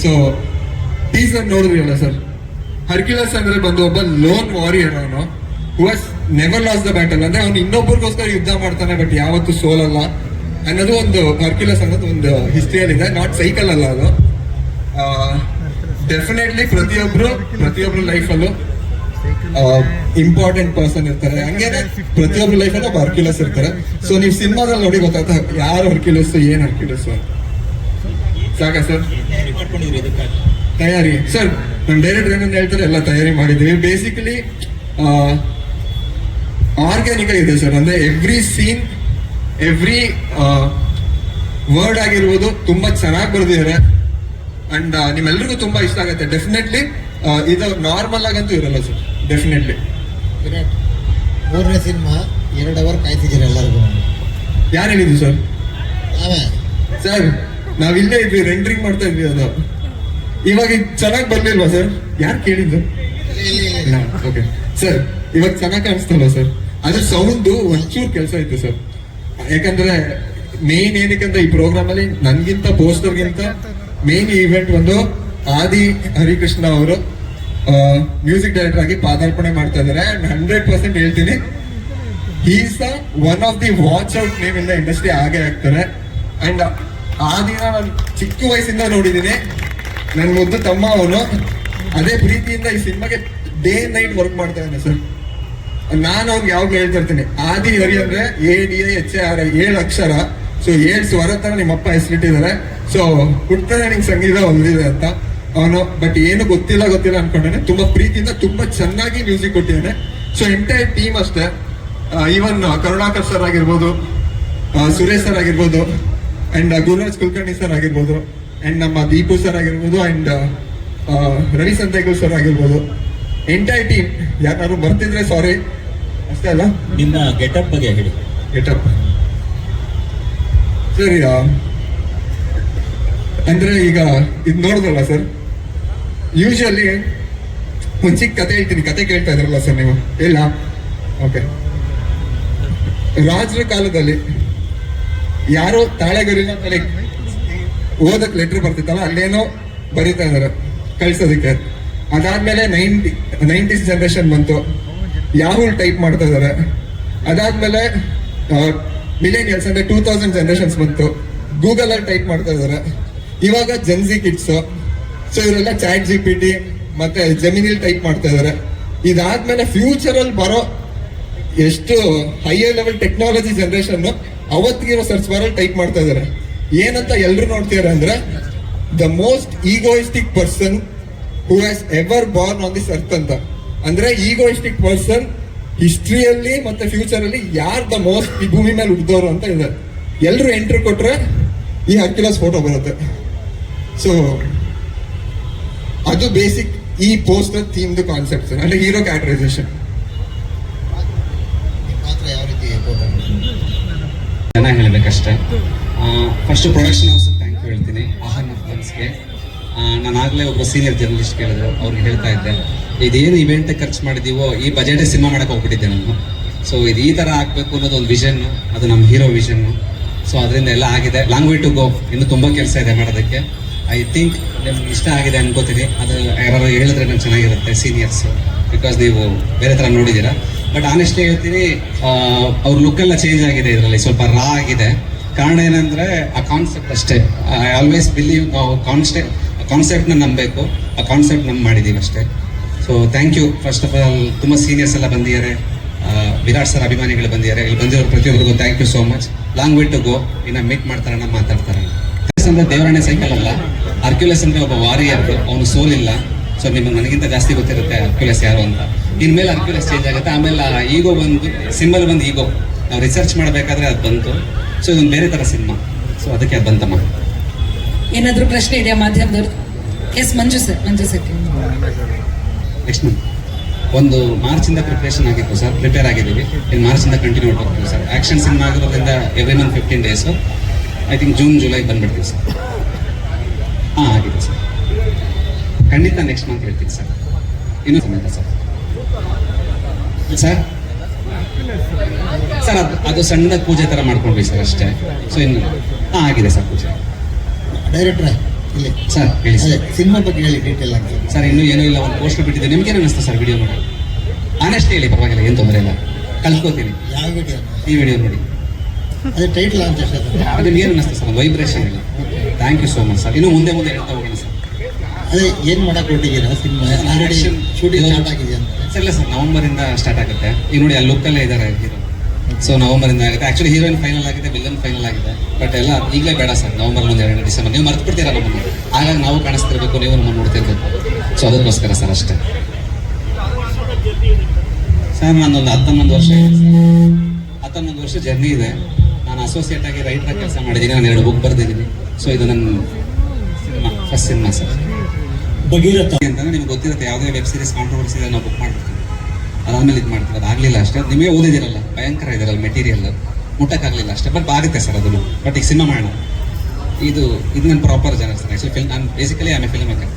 So teaser ನೋಡಿದ್ರಲ್ಲ sir Hercules ಅಂದ್ರೆ ಬಂದು ಒಬ್ಬ ಲೋನ್ ವಾರಿಯರ್ ಅವನು ಹಸ್ ನೆವರ್ ಲಾಸ್ ದ ಬ್ಯಾಟಲ್ ಅಂದ್ರೆ ಅವ್ನು ಇನ್ನೊಬ್ಬರಿಗೋಸ್ಕರ ಯುದ್ಧ ಮಾಡ್ತಾನೆ ಬಟ್ ಯಾವತ್ತೂ ಸೋಲಲ್ಲ ಅನ್ನೋದು ಒಂದು ಹರ್ಕ್ಯುಲಸ್ ಅನ್ನೋದು ಒಂದು ಹಿಸ್ಟ್ರಿಯಲ್ಲಿ ಇದೆ. ನಾಟ್ ಸೈಕಲ್ ಅಲ್ಲ ಅದು. ಡೆಫಿನೆಟ್ಲಿ ಪ್ರತಿಯೊಬ್ರು ಪ್ರತಿಯೊಬ್ರು ಲೈಫಲ್ಲೂ ಇಂಪಾರ್ಟೆಂಟ್ ಪರ್ಸನ್ ಇರ್ತಾರೆ. ಹಂಗೇನೆ ಪ್ರತಿಯೊಬ್ರು ಲೈಫಲ್ಲೂ ಒಬ್ಬ ಹರ್ಕ್ಯುಲಸ್ ಇರ್ತಾರೆ. ಸೊ ನೀವು ಸಿನಿಮಾದಲ್ಲಿ ನೋಡಿ ಗೊತ್ತಾಗ್ತಾ ಯಾರು ಹರ್ಕ್ಯುಲಸ್ ಏನ್ ಹರ್ಕ್ಯುಲಸ್ ಸಾಕಾ ಸರ್? ತಯಾರಿ. ಸರ್ ನಾನು ಡೈರೆಕ್ಟರ್ ಏನಂತ ಹೇಳ್ತಾರೆ ಎಲ್ಲ ತಯಾರಿ ಮಾಡಿದ್ದೀವಿ. ಬೇಸಿಕಲಿ ಆರ್ಗ್ಯಾನಿಕ್ ಇದೆ ಸರ್. ಅಂದ್ರೆ ಎವ್ರಿ ಸೀನ್ ಎವ್ರಿ ವರ್ಡ್ ಆಗಿರ್ಬೋದು ತುಂಬಾ ಚೆನ್ನಾಗಿ ಬರೆದಿದ್ದಾರೆ. ಅಂಡ್ ನಿಮ್ಮೆಲ್ಲರಿಗೂ ತುಂಬಾ ಇಷ್ಟ ಆಗುತ್ತೆ. ಡೆಫಿನೆಟ್ಲಿ ಇದು ನಾರ್ಮಲ್ ಆಗಂತೂ ಇರಲ್ಲ ಸರ್. ಡೆಫಿನೆಟ್ಲಿ ಮೂರನೇ ಸಿನಿಮಾ ಎರಡು ಅವರ್ ಕಾಯ್ತಿದ್ದೀರಾ ಎಲ್ಲರಿಗೂ? ಯಾರು ಹೇಳಿದ್ರು ಸರ್ ನಾವೇ ಇಲ್ಲೇ ಇದ್ವಿ ರೆಂಟ್ರಿಂಗ್ ಮಾಡ್ತಾ ಇದ್ವಿ ಅದು. ಇವಾಗ ಚೆನ್ನಾಗಿ ಬರ್ಲಿಲ್ವಾ ಸರ್ ಯಾರು ಕೇಳಿದ್ದು? ಓಕೆ ಸರ್ ಇವಾಗ ಚೆನ್ನಾಗಿ ಕಾಣಿಸ್ತಲ್ಲ ಸರ್ ಅದ್ರ ಸೌಂಡ್ ಒಂಚೂರು ಕೆಲಸ ಇತ್ತು ಸರ್ ಯಾಕಂದ್ರೆ ಮೇನ್ ಏನಕ್ಕಂತ ಈ ಪ್ರೋಗ್ರಾಮ್ ಅಲ್ಲಿ ನನ್ಗಿಂತ ಪೋಸ್ಟರ್ಗಿಂತ ಮೇನ್ ಈವೆಂಟ್ ಒಂದು ಆದಿ ಹರಿಕೃಷ್ಣ ಅವರು ಮ್ಯೂಸಿಕ್ ಡೈರೆಕ್ಟರ್ ಆಗಿ ಪಾದಾರ್ಪಣೆ ಮಾಡ್ತಾ ಇದ್ದಾರೆ ಹಂಡ್ರೆಡ್ ಪರ್ಸೆಂಟ್ ಹೇಳ್ತೀನಿ. Is the one of the watch out name ಇಂದ ಇಂಡಸ್ಟ್ರಿ ಆಗೇ ಆಗ್ತಾರೆ ಅಂಡ್ ಆ ದಿನ ನಾನು ಚಿಕ್ಕ ವಯಸ್ಸಿಂದ ನೋಡಿದ್ದೀನಿ. ನನ್ನ ಮುದ್ದು ತಮ್ಮ ಅವನು. ಅದೇ ಪ್ರೀತಿಯಿಂದ ಈ ಸಿನಿಮಾಗೆ ಡೇ ನೈಟ್ ವರ್ಕ್ ಮಾಡ್ತಾ ಇದ್ದಾನೆ ಸರ್. ನಾನು ಅವ್ನಿಗೆ ಯಾವಾಗ ಹೇಳ್ತಾ ಇರ್ತೀನಿ. ಆದಿ ಹರಿ ಅಂದ್ರೆ A D H R I, ಏಳು ಅಕ್ಷರ. ಸೊ ಏಳು ಸ್ವರ ತರ ನಿಮ್ಮಪ್ಪ ಹೆಸರಿಟ್ಟಿದ್ದಾರೆ. ಸೊ ಹುಟ್ಟನೆ ನಿಂಗೆ ಸಂಗೀತ ಹೊಂದಿದೆ ಅಂತ ಅವನು. ಬಟ್ ಏನು ಗೊತ್ತಿಲ್ಲ ಗೊತ್ತಿಲ್ಲ ಅನ್ಕೊಂಡಾನೆ. ತುಂಬಾ ಪ್ರೀತಿಯಿಂದ ತುಂಬಾ ಚೆನ್ನಾಗಿ ಮ್ಯೂಸಿಕ್ ಕೊಟ್ಟಿದ್ದಾನೆ. ಸೊ ಎಂಟೈರ್ ಟೀಮ್ ಅಷ್ಟೇ. ಈವನ್ ಕರುಣಾಕರ್ ಸರ್ ಆಗಿರ್ಬೋದು ಸುರೇಶ್ ಸರ್ ಆಗಿರ್ಬೋದು ಅಂಡ್ ಗುರುರಾಜ್ ಕುಲಕರ್ಣಿ ಸರ್ ಆಗಿರ್ಬೋದು. ಅಂಡ್ ನಮ್ಮ ದೀಪು ಸರ್ ಆಗಿರ್ಬೋದು ಅಂಡ್ ರವಿ ಸಂತೇಗುಲ್ ಸರ್ ಆಗಿರ್ಬೋದು. ಎಂಟೈರ್ ಟೀಮ್ ಯಾರು ಬರ್ತಿದ್ರೆ ಸಾರಿ ಅಷ್ಟೇ ಅಲ್ಲ? ನಿನ್ನ ಗೆಟಪ್ ಬಗ್ಗೆ ಹೇಳಿ. ಗೆಟಪ್ ಸರಿ ಅಂದ್ರೆ ಈಗ ಇದು ನೋಡಿದ್ರಲ್ಲ ಸರ್ ಯೂಶಲಿ ಒಂದು ಚಿಕ್ಕ ಕತೆ ಹೇಳ್ತೀನಿ. ಕತೆ ಕೇಳ್ತಾ ಇದ್ರಲ್ಲ ಸರ್ ನೀವು? ಇಲ್ಲ? ಓಕೆ ರಾಜರ ಕಾಲದಲ್ಲಿ ಯಾರೋ ತಾಳೆಗರಿನ ಮೇಲೆ ಓದಕ್ ಲೆಟರ್ ಬರ್ತಿತ್ತಲ್ಲ, ಅಲ್ಲೇನೋ ಬರೀತಾ ಇದಾರೆ, ಕಳ್ಸೋದಕ್ಕೆ. ಅದಾದ್ಮೇಲೆ ನೈನ್ಟಿ ನೈಂಟೀಸ್ ಜನರೇಷನ್ ಬಂತು. ಯಾಹುಲ್ ಟೈಪ್ ಮಾಡ್ತಾ ಇದಾರೆ. ಅದಾದ್ಮೇಲೆ ಮಿಲೇನಿಯಲ್ಸ್ ಅಂದ್ರೆ ಟೂ ತೌಸಂಡ್ ಜನರೇಷನ್ಸ್ ಬಂತು. ಗೂಗಲ್ ಅಲ್ಲಿ ಟೈಪ್ ಮಾಡ್ತಾ ಇದಾರೆ. ಇವಾಗ ಜನ್ಸಿ ಕಿಟ್ಸ್ ಸೊ ಇವರೆಲ್ಲ ಚಾಟ್ ಜಿ ಪಿ ಟಿ ಮತ್ತೆ ಜಮೀನಿಲ್ ಟೈಪ್ ಮಾಡ್ತಾ ಇದಾರೆ. ಇದಾದ್ಮೇಲೆ ಫ್ಯೂಚರ್ ಅಲ್ಲಿ ಬರೋ ಎಷ್ಟು ಹೈಯರ್ ಲೆವೆಲ್ ಟೆಕ್ನಾಲಜಿ ಜನರೇಷನ್ ಅವತ್ತಿಗಿರೋ ಸರ್ಚ್ ಬಾರಲ್ಲಿ ಟೈಪ್ ಮಾಡ್ತಾ ಇದಾರೆ ಏನಂತ ಎಲ್ಲರೂ ನೋಡ್ತಿದಾರೆ ಅಂದ್ರೆ the most egoistic person who has ever born on this earth ಅಂತ. ಅಂದ್ರೆ ಈಗೋಯಿಸ್ಟಿಕ್ ಪರ್ಸನ್ ಹಿಸ್ಟ್ರಿಯಲ್ಲಿ ಮತ್ತೆ ಫ್ಯೂಚರ್ ಅಲ್ಲಿ ಯಾರು ದ ಮೋಸ್ಟ್ ಈ ಭೂಮಿ ಮೇಲೆ ಹುಟ್ಟಿದವರು ಅಂತ ಇದ್ದಾರೆ ಎಲ್ಲರೂ ಎಂಟ್ರಿ ಕೊಟ್ರೆ ಈ ಹರ್ಕ್ಯುಲಸ್ ಫೋಟೋ ಬರುತ್ತೆ. ಸೊ ಅದು ಬೇಸಿಕ್ ಈ ಪೋಸ್ಟರ್ ಥೀಮ್ದು ಕಾನ್ಸೆಪ್ಟ್ ಅಂದ್ರೆ ಹೀರೋ ಕ್ಯಾಟರೈಸೇಷನ್ ನಿಮ್ಮ ಪಾತ್ರ ಯಾವ ರೀತಿ ಫೋಟೋ ಚೆನ್ನಾಗಿ ಹೇಳಬೇಕಷ್ಟೇ. First production house thank you ಹೇಳ್ತೀನಿ. ಆಹಾರ ಫನ್ಸ್ಗೆ ನಾನು ಆಗಲೇ ಒಬ್ಬ ಸೀನಿಯರ್ ಜರ್ನಲಿಸ್ಟ್ ಕೇಳಿದ್ರು. ಅವ್ರಿಗೆ ಹೇಳ್ತಾ ಇದ್ದೆ. ಇದೇನು ಇವೆಂಟ್ ಖರ್ಚು ಮಾಡಿದೀವೋ, ಈ ಬಜೆಟೇ ಸಿನಿಮಾ ಮಾಡಕ್ಕೆ ಹೋಗ್ಬಿಟ್ಟಿದ್ದೆ ನಾನು. ಸೊ ಇದು ಈ ಥರ ಆಗಬೇಕು ಅನ್ನೋದು ಒಂದು ವಿಷನ್ ಅದು ನಮ್ಮ ಹೀರೋ ವಿಷನ್ ಸೊ ಅದರಿಂದ ಎಲ್ಲ ಆಗಿದೆ. ಲಾಂಗ್ ವೇ ಟು ಗೋ ಇನ್ನು ತುಂಬ ಕೆಲಸ ಇದೆ ಮಾಡೋದಕ್ಕೆ. ಐ ಥಿಂಕ್ ನಿಮ್ಗೆ ಇಷ್ಟ ಆಗಿದೆ ಅನ್ಕೋತೀನಿ. ಅದು ಯಾರು ಹೇಳಿದ್ರೆ ನಾನು ಚೆನ್ನಾಗಿರುತ್ತೆ ಸೀನಿಯರ್ಸ್ ಬಿಕಾಸ್ ನೀವು ಬೇರೆ ಥರ ನೋಡಿದ್ದೀರಾ? ಬಟ್ ಆನೆಸ್ಟ್ ಹೇಳ್ತೀನಿ ಅವ್ರ ಲುಕ್ ಎಲ್ಲ ಚೇಂಜ್ ಆಗಿದೆ ಇದರಲ್ಲಿ, ಸ್ವಲ್ಪ ರಾ ಆಗಿದೆ. ಕಾರಣ ಏನಂದ್ರೆ, ಆ ಕಾನ್ಸೆಪ್ಟ್ ಅಷ್ಟೇ. ಐ ಆಲ್ವೇಸ್ ಬಿಲೀವ್ ನಾವು ಕಾನ್ಸೆಪ್ಟ್ ಕಾನ್ಸೆಪ್ಟ್ನ ನಂಬಬೇಕು, ಆ ಕಾನ್ಸೆಪ್ಟ್ ನಮ್ಮ ಮಾಡಿದ್ದೀವಿ ಅಷ್ಟೇ. So thank you first of all ತುಂಬ ಸೀನಿಯರ್ಸ್ ಎಲ್ಲ ಬಂದಿದ್ದಾರೆ. ವಿರಾಟ್ ಸರ್ ಅಭಿಮಾನಿಗಳು ಬಂದಿದ್ದಾರೆ. ಇಲ್ಲಿ ಬಂದಿರೋ ಪ್ರತಿಯೊಬ್ಬರಿಗೂ thank you so much long way to go ಇನ್ನ ಮೀಟ್ ಮಾಡ್ತಾರಣ್ಣ ಮಾತಾಡ್ತಾರೆ. ಅಂದ್ರೆ ದೇವರಾಣೆ ಸೈಕಲ್ ಅಲ್ಲ. ಅರ್ಕ್ಯುಲಸ್ ಅಂದ್ರೆ ಒಬ್ಬ ವಾರಿಯರ್ ಅವನು ಸೋಲಿಲ್ಲ ಸೊ ನಿಮಗೆ ನನಗಿಂತ ಜಾಸ್ತಿ ಗೊತ್ತಿರುತ್ತೆ ಅರ್ಕ್ಯುಲಸ್ ಯಾರು ಅಂತ. ಇನ್ಮೇಲೆ ಅರ್ಕ್ಯುಲಸ್ ಚೇಂಜ್ ಆಗುತ್ತೆ. ಆಮೇಲೆ ಈಗೋ ಬಂದು ಸಿಂಬಲ್ ಬಂದು ಈಗೋ ನಾವು ರಿಸರ್ಚ್ ಮಾಡಬೇಕಾದ್ರೆ ಅದು ಬಂತು. ಸೊ ಇದೊಂದು ಬೇರೆ ಥರ ಸಿನಿಮಾ ಸೊ ಅದಕ್ಕೆ ಅದು ಬಂತಮ್ಮ. ಏನಾದ್ರೂ ಪ್ರಶ್ನೆ ಇದೆಯಾ ಮಾಧ್ಯಮದವ್ರು? Yes Manju sir Manju sir next ಒಂದು ಮಾರ್ಚಿಂದ ಪ್ರಿಪ್ರೇಷನ್ ಆಗಿತ್ತು ಸರ್ ಪ್ರಿಪೇರ್ ಆಗಿದ್ದೀವಿ. ಇನ್ನು ಮಾರ್ಚಿಂದ ಕಂಟಿನ್ಯೂ ಹೋಗ್ತೀವಿ ಸರ್ ಆ್ಯಕ್ಷನ್ ಸಿನಿಮಾ ಆಗಿರೋದ್ರಿಂದ every month fifteen days I think June July ಬಂದ್ಬಿಡ್ತೀವಿ sir ಹಾಂ ಸರ್ ಖಂಡಿತ ನೆಕ್ಸ್ಟ್ ಮಂತ್ ಹೇಳ್ತೀನಿ ಸರ್. ಇನ್ನೂ ಸಮೇತ ಸರ್. ಸರ್? ಸರ್ ಅದು ಅದು ಸಣ್ಣದ ಪೂಜೆ ಥರ ಮಾಡ್ಕೊಂಡ್ವಿ ಸರ್ ಅಷ್ಟೇ. ಸೊ ಇನ್ನು ಹಾಂ ಆಗಿದೆ ಸರ್ ಪೂಜೆ. ಡೈರೆಕ್ಟ್ರ ಇಲ್ಲಿ. ಸರ್ ಹೇಳಿ ಸರ್. ಸಿನಿಮಾ ಬಗ್ಗೆ ಹೇಳಿ ಡೀಟೇಲ್ ಆಗಿ ಸರ್ ಇನ್ನೂ ಏನೂ ಇಲ್ಲ ಒಂದು ಪೋಸ್ಟರ್ ಬಿಟ್ಟಿದೆ ನಿಮ್ಗೇನು ಅನಿಸ್ತು ಸರ್ ವಿಡಿಯೋ ನೋಡಿ ಆನೆಸ್ಟ್ ಹೇಳಿ ಪರವಾಗಿಲ್ಲ ಏನು ತೊಂದರೆ ಇಲ್ಲ. ಕಲ್ತ್ಕೋತೀನಿ ಯಾವ ವಿಡಿಯೋ ಈ ವಿಡಿಯೋ ನೋಡಿ. ಅದೇ ಟೈಟ್ಲ್ ಅಂತ ಅದು ನಿಮ್ಗೆ ಏನು ಅನಿಸ್ತಾ ಸರ್? ವೈಬ್ರೇಷನ್ ಇಲ್ಲ. Thank you so much sir ಇನ್ನು ಮುಂದೆ ಮುಂದೆ ಹೇಳ್ತಾ ಹೋಗೋಣ ಸರ್ ಅದೇ ಏನ್ ಮಾಡಕ್ ಹೊರಟಿದ್ದೀರಾ? ಸಿನಿಮಾ? ಆಲ್ರೆಡಿ. ಶೂಟಿಂಗ್ ಸ್ಟಾರ್ಟ್ ಆಗಿದೆ ಅಂತ ಸರ್ ಇಲ್ಲ ಸರ್ ನವಂಬರಿಂದ ಸ್ಟಾರ್ಟ್ ಆಗುತ್ತೆ. ಈಗ ನೋಡಿ ಆ ಲುಕ್ಕಲ್ಲೇ ಇದ್ದಾರೆ ಹೀರೋ ಸೊ ನವಂಬರಿಂದ ಆಗುತ್ತೆ. ಆಕ್ಚುಲಿ ಹೀರೋಯಿನ್ ಫೈನಲ್ ಆಗಿದೆ ವಿಲನ್ ಫೈನಲ್ ಆಗಿದೆ. ಬಟ್ ಎಲ್ಲ ಈಗಲೇ ಬೇಡ ಸರ್ ನವಂಬರ್ ಒಂದು ಎರಡು ಡಿಸೆಂಬರ್ ನೀವು ಮರ್ತು ಬಿಡ್ತೀರಾ ನಮ್ಮನ್ನು ಆಗ ನಾವು ಕಾಣಿಸ್ತಿರ್ಬೇಕು ನೀವು ನಮ್ಮನ್ನು ನೋಡ್ತಿರ್ಬೇಕು. ಸೊ ಅದಕ್ಕೋಸ್ಕರ ಸರ್ ಅಷ್ಟೇ. ಸರ್ ನಾನೊಂದು ಹತ್ತೊಂಬತ್ತು ವರ್ಷ ಹತ್ತೊಂಬತ್ತು. ವರ್ಷ ಜರ್ನಿ ಇದೆ. ನಾನು ಅಸೋಸಿಯೇಟ್ ಆಗಿ ರೈಟರ್ ಕೆಲಸ ಮಾಡಿದ್ದೀನಿ. ನಾನು ಎರಡು ಬುಕ್ ಬರೆದಿದ್ದೀನಿ. ಸೊ ಇದು ನನ್ನ cinema first cinema sir Bhagiratha ಅಂತಂದ್ರೆ ನಿಮ್ಗೆ ಗೊತ್ತಿರುತ್ತೆ, ಯಾವುದೇ ವೆಬ್ ಸೀರೀಸ್ ಕಾಂಟ್ರವರ್ಸಿ ನಾವು ಬುಕ್ ಮಾಡ್ಬಿಡ್ತೀವಿ. ಅದಾದ್ಮೇಲೆ ಇದು ಮಾಡ್ತೀವಿ. ಅದಾಗಲಿಲ್ಲ ಅಷ್ಟೇ. ನಿಮಗೆ ಓದಿದಿರಲ್ಲ ಭಯಂಕರ ಇದರಲ್ಲ ಮೆಟೀರಿಯಲ್ ಮುಟ್ಟಕ್ಕಾಗಲಿಲ್ಲ ಅಷ್ಟೇ. ಬಟ್ ಆಗುತ್ತೆ ಸರ್ ಅದನ್ನು. ಬಟ್ ಈಗ ಸಿನಿಮಾ ಮಾಡೋಣ. ಇದು ಇದು ನನ್ನ ಪ್ರಾಪರ್ ಜನ ಸರ್ ಆ್ಯಕ್ಚುಲಿ ಫಿಲ್ಮ್ ನಾನು ಬೇಸಿಕಲಿ ಆಮೇಲೆ ಫಿಲ್ಮ್ ಮೇಕರ್